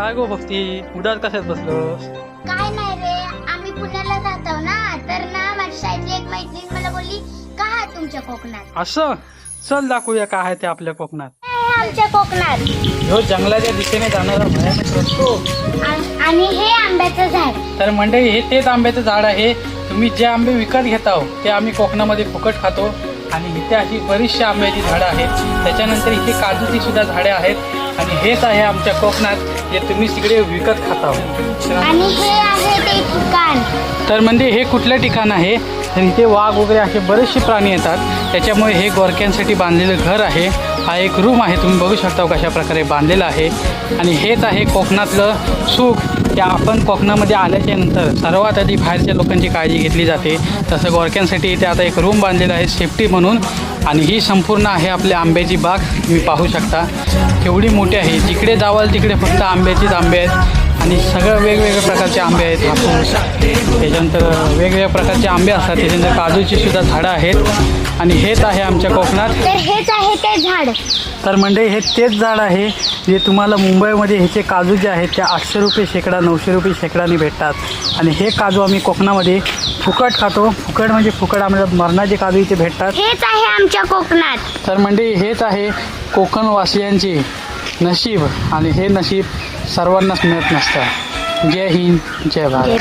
काय गो भक्ती? उदास कशात बसलोस काय नाही रे आम्ही पुण्याला जातो ना तर ना माझ्या शाळेतली एक मैत्रीण मला बोलली का आहात तुमच्या कोकणात? असं? चल दाखवूया काय आहे ते आपल्या कोकणात. आहे आमच्या कोकणात? ह्यो जंगलाच्या दिशेने जाणारा भयानक रस्तो. आ- आणि हे आंब्याचं झाड. तर मंडळी हे तेच आंब्याचं झाड आहे. तुम्ही जे आंबे विकत घेता हो, ते आम्ही कोकणामध्ये फुकट खातो. आणि इथे अशी बरीचशी आंब्याची झाडं आहेत. त्याच्यानंतर इथे काजूची सुद्धा झाडे आहेत. आणि हेच आहे आमच्या कोकणात. जे तुम्ही तिकडे विकत खाता हो. तर आणि हे आहे ते ठिकाण. तर म्हणजे हे कुठलं ठिकाण आहे? तर इथे वाघ वगैरे असे बरेचसे प्राणी येतात. त्याच्यामुळे हे गोरक्यांसाठी बांधलेलं घर आहे. हा एक रूम आहे. तुम्ही बघू शकता कशा प्रकारे बांधलेलं आहे. आणि हेच आहे कोकणातलं सुख. की आपण कोकणामध्ये आल्याच्यानंतर सर्वात आधी बाहेरच्या लोकांची काळजी घेतली जाते. तसं गोरक्यांसाठी इथे आता एक रूम बांधलेला आहे सेफ्टी म्हणून. आणि ही संपूर्ण आहे आपल्या आंब्याची बाग. तुम्ही पाहू शकता. केवढी मोठी आहे. जिकडे जावाल तिकडे फक्त आंब्याचीच आंबे आहेत. आणि सगळं वेगवेगळ्या प्रकारचे आंबे आहेत. हापूस त्याच्यानंतर वेगवेगळ्या प्रकारचे आंबे असतात. त्याच्यानंतर काजूची सुद्धा झाडं आहेत. आणि हेच आहे आमच्या कोकणात. हेच आहे ते झाड. तर म्हणजे हे तेच झाड आहे जे तुम्हाला मुंबईमध्ये ह्याचे काजू जे आहेत ते आठशे रुपये शेकडा नऊशे रुपये शेकडाने भेटतात. आणि हे काजू आम्ही कोकणामध्ये फुकट खातो. फुकट म्हणजे फुकट आम्हाला मरणाचे काजू इथे भेटतात. हेच आहे आमच्या कोकणात. तर म्हणजे हेच आहे कोकणवासियांचे नशीब आणि हे नशीब सर्वांनाच मिळत नसतं. जय हिंद जय भारत.